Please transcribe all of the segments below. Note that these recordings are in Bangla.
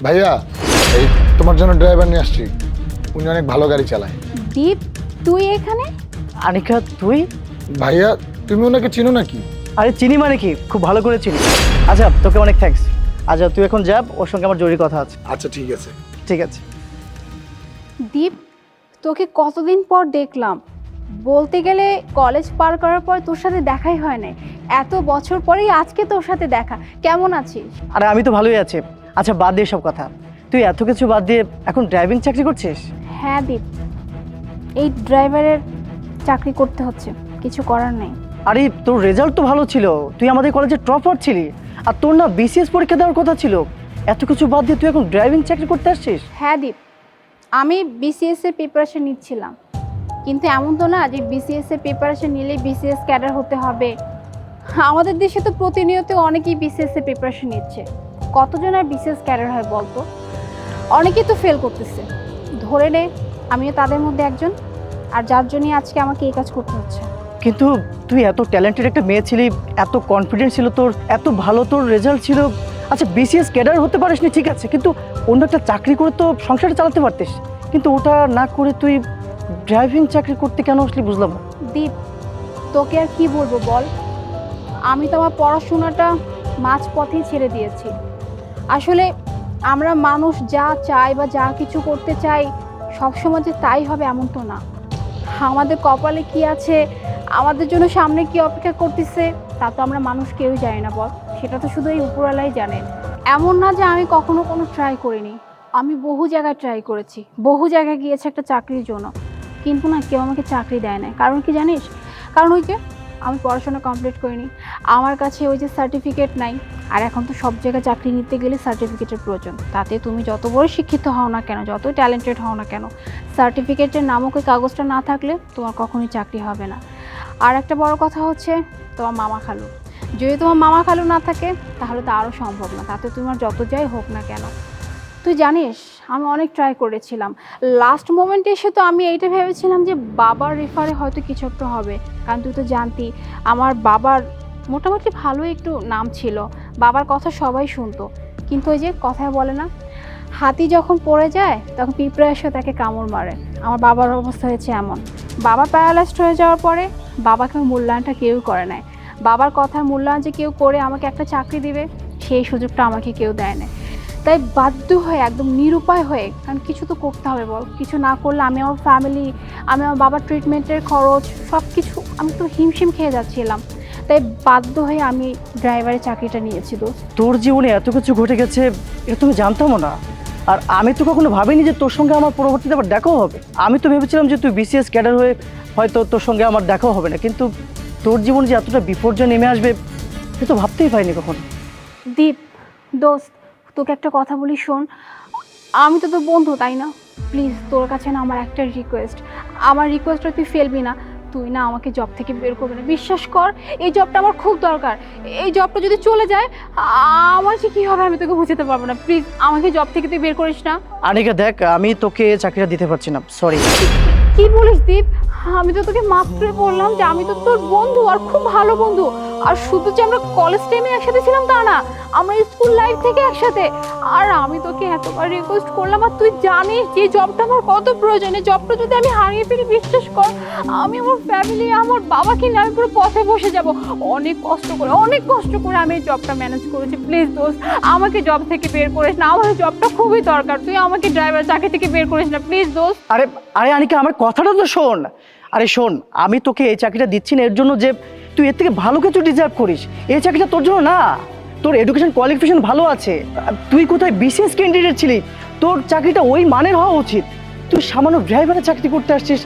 ভাইয়া এই তোমার জন্য ড্রাইভার নিয়ে আসছি। উনি অনেক ভালো গাড়ি চালায়। দীপ তুই এখানে? আনিকা তুই? ভাইয়া তুমি ওনাকে চিনো নাকি? আরে চিনি মানে কি? খুব ভালো করে চিনি। আচ্ছা তোকে অনেক থ্যাঙ্কস আচ্ছা তুই এখন যাব ওর সঙ্গে আমার জরুরি কথা আছে। আচ্ছা ঠিক আছে। ঠিক আছে। দীপ তোকে কতদিন পর দেখলাম? বলতে গেলে কলেজ পার করার পর তোর সাথে দেখাই হয় না এত বছর পরেই আজকে তোর সাথে দেখা। কেমন আছিস? আরে আমি তো ভালোই আছি। আচ্ছা বাদ দিয়ে সব কথা। তুই এত কিছু বাদ দিয়ে এখন ড্রাইভিং চাকরি করছিস? হ্যাঁ দীপ। এই ড্রাইভারের চাকরি করতে হচ্ছে কিছু করার নেই। আরে তোর রেজাল্ট তো ভালো ছিল। তুই আমাদের কলেজে টপার ছিলি। আর তোর না বিসিএস পরীক্ষা দেওয়ার কথা ছিল। এত কিছু বাদ দিয়ে তুই এখন ড্রাইভিং চাকরি করতে আসছিস? হ্যাঁ দীপ। আমি বিসিএস এর প্রিপারেশন নিচ্ছিলাম। কিন্তু এমন তো না যে বিসিএস এর প্রিপারেশন নিলেই বিসিএস ক্যাডার হতে হবে। আমাদের দেশে তো প্রতিনিয়ত অনেকেই বিসিএস এর প্রিপারেশন নিচ্ছে। কতজন আর বিসিএস ক্যাডার হয় বলতো? অনেকেই তো ফেল করতেছে। ধরে নে আমিও তাদের মধ্যে একজন আর যার জন্যই আজকে আমাকে এই কাজ করতে হচ্ছে। কিন্তু তুই এত ট্যালেন্টেড একটা মেয়ে ছিলি এত কনফিডেন্স ছিল তোর এত ভালো তোর রেজাল্ট ছিল। আচ্ছা বিসিএস ক্যাডার হতে পারিস নি ঠিক আছে কিন্তু অন্য একটা চাকরি করে তো সংসারটা চালাতে পারতিস। কিন্তু ওটা না করে তুই ড্রাইভিং চাকরি করতে কেন আসলি বুঝলাম না। দীপ তোকে আর কি বলব বল? আমি তো আমার পড়াশোনাটা মাঝ পথেই ছেড়ে দিয়েছি। আসলে আমরা মানুষ যা চাই বা যা কিছু করতে চাই সবসময় যে তাই হবে এমন তো না। আমাদের কপালে কি আছে? আমাদের জন্য সামনে কি অপেক্ষা করতেছে? তা তো আমরা মানুষ কেউই জানি না বল। সেটা তো শুধু এই উপরওয়ালাই জানে। এমন না যে আমি কখনো কোনো ট্রাই করিনি। আমি বহু জায়গায় ট্রাই করেছি। বহু জায়গায় গিয়েছি একটা চাকরির জন্য। কিন্তু না কেউ আমাকে চাকরি দেয় না কারণ কি জানিস? কারণ ওই যে আমি পড়াশোনা কমপ্লিট করিনি। আমার কাছে ওই যে সার্টিফিকেট নাই। আর এখন তো সব জায়গায় চাকরি নিতে গেলে সার্টিফিকেটের প্রয়োজন। তাতে তুমি যত বড় শিক্ষিত হও না কেন, যত ট্যালেন্টেড হও না কেন সার্টিফিকেটের নামক ওই কাগজটা না থাকলে তোমার কখনোই চাকরি হবে না। আর একটা বড় কথা হচ্ছে তোমার মামা খালু। যদি তোমার মামা খালু না থাকে, তাহলে তো আরও সম্ভব না। তাতে তোমার যত যাই হোক না কেন তুই জানিস, আমি অনেক ট্রাই করেছিলাম। লাস্ট মোমেন্টে এসে তো আমি এইটা ভেবেছিলাম যে বাবার রেফারে হয়তো কিছু একটা হবে। কারণ তুই তো জানতি, আমার বাবার মোটামুটি ভালো একটু নাম ছিল। বাবার কথা সবাই শুনতো। কিন্তু ওই যে কথায় বলে না, হাতি যখন পড়ে যায়, তখন পিঁপড়ে এসে তাকে কামড় মারে। আমার বাবার অবস্থা হয়েছে এমন। বাবা প্যারালাইজড হয়ে যাওয়ার পরে বাবাকে মূল্যায়নটা কেউ করে নেয় বাবার কথার মূল্যায়ন যে কেউ করে আমাকে একটা চাকরি দিবে, সেই সুযোগটা আমাকে কেউ দেয় না তাই বাধ্য হয়ে একদম নিরুপায় হয়ে কারণ কিছু তো করতে হবে বল কিছু না করলে আমি আমার ফ্যামিলি আমি আমার বাবার ট্রিটমেন্টের খরচ সব কিছু আমি তো হিমশিম খেয়ে যাচ্ছিলাম। তাই বাধ্য হয়ে আমি ড্রাইভারের চাকরিটা নিয়েছি দোস্ত। তোর জীবনে এত কিছু ঘটে গেছে এটা তুমি জানতামও না। আর আমি তো কখনো ভাবিনি যে তোর সঙ্গে আমার পরবর্তীতে আবার দেখাও হবে। আমি তো ভেবেছিলাম যে তুই বিসিএস ক্যাডার হয়ে হয়তো তোর সঙ্গে আমার দেখাও হবে না কিন্তু তোর জীবন যে এতটা বিপর্যয় নেমে আসবে সে তো ভাবতেই পারিনি কখনো। দীপ দোস্ত তোকে একটা কথা বলি শোন। আমি তো তোর বন্ধু তাই না? প্লিজ তোর কাছে না আমার একটা রিকোয়েস্ট আমার রিকোয়েস্টটা তুই ফেলবি না। তুই না আমাকে জব থেকে বের করবি না। বিশ্বাস কর এই জবটা আমার খুব দরকার। এই জবটা যদি চলে যায় আমার যে কী হবে আমি তোকে বুঝতে পারব না। প্লিজ আমাকে জব থেকে তুই বের করিস না। আনিকা দেখ আমি তোকে চাকরিটা দিতে পারছি না। সরি কি বলিস দীপ? আমি তো তোকে মাফ করে বললাম যে আমি তো তোর বন্ধু আর খুব ভালো বন্ধু। আর শুধু যে আমরা কলেজ টাইমে একসাথে ছিলাম তা না, আমরা স্কুল লাইফ থেকে একসাথে। আর আমি তোকে এতবার রিকোয়েস্ট করলাম, আর তুই জানিস যে জবটা আমার কত প্রয়োজন এই জবটা যদি আমি হারিয়ে ফেলি, বিশ্বাস কর, আমি আমার ফ্যামিলি আমার বাবাকে নিয়ে আমি পুরো পথে বসে যাব। অনেক কষ্ট করে, অনেক কষ্ট করে আমি এই জবটা ম্যানেজ করেছি। প্লিজ দোস্ত, আমাকে জব থেকে বের করিস না। আমার জবটা খুবই দরকার। তুই আমাকে ড্রাইভার চাকরি থেকে বের করিস না। প্লিজ দোস্ত। আরে আরে আনিকা, আমার কথাটা তো শোন। আরে শোন, আমি তোকে এই চাকরিটা দিচ্ছি না। এর জন্য যে তুই এর থেকে ভালো কিছু ডিজার্ভ করিস। এই চাকরিটা তোর জন্য না। তোর এডুকেশন কোয়ালিফিকেশন ভালো আছে। তুই কোথায় বিশেষ ক্যান্ডিডেট ছিলি? তোর চাকরিটা ওই মানের হওয়া উচিত। তুই সামান্য ড্রাইভারের চাকরি করতে আসছিস।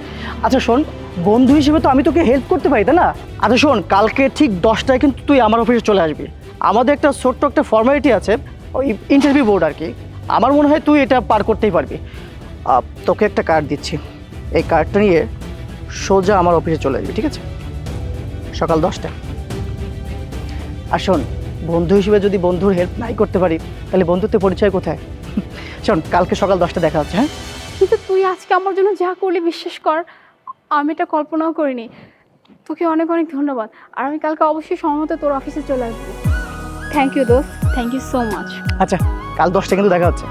আচ্ছা শোন, বন্ধু হিসেবে তো আমি তোকে হেল্প করতে পারি, তাই না? আচ্ছা শোন, কালকে ঠিক দশটায় কিন্তু তুই আমার অফিসে চলে আসবি। আমাদের একটা ছোট্ট একটা ফর্মালিটি আছে, ওই ইন্টারভিউ বোর্ড আর কি। আমার মনে হয় তুই এটা পার করতেই পারবি। তোকে একটা কার্ড দিচ্ছি। এই কার্ডটা নিয়ে সোজা আমার অফিসে চলে আসবি, ঠিক আছে? সকাল দশটা। আর শোন বন্ধু হিসেবে যদি বন্ধুর হেল্প নাই করতে পারি তাহলে বন্ধুত্বের পরিচয় কোথায়? শোন কালকে সকাল দশটা দেখা হচ্ছে হ্যাঁ? কিন্তু তুই আজকে আমার জন্য যা করলি বিশ্বাস কর আমি এটা কল্পনাও করিনি। তোকে অনেক অনেক ধন্যবাদ। আর আমি কালকে অবশ্যই সময়মতো তোর অফিসে চলে আসব। থ্যাংক ইউ দোস্ত। থ্যাংক ইউ সো মাচ আচ্ছা কাল দশটা কিন্তু দেখা হচ্ছে।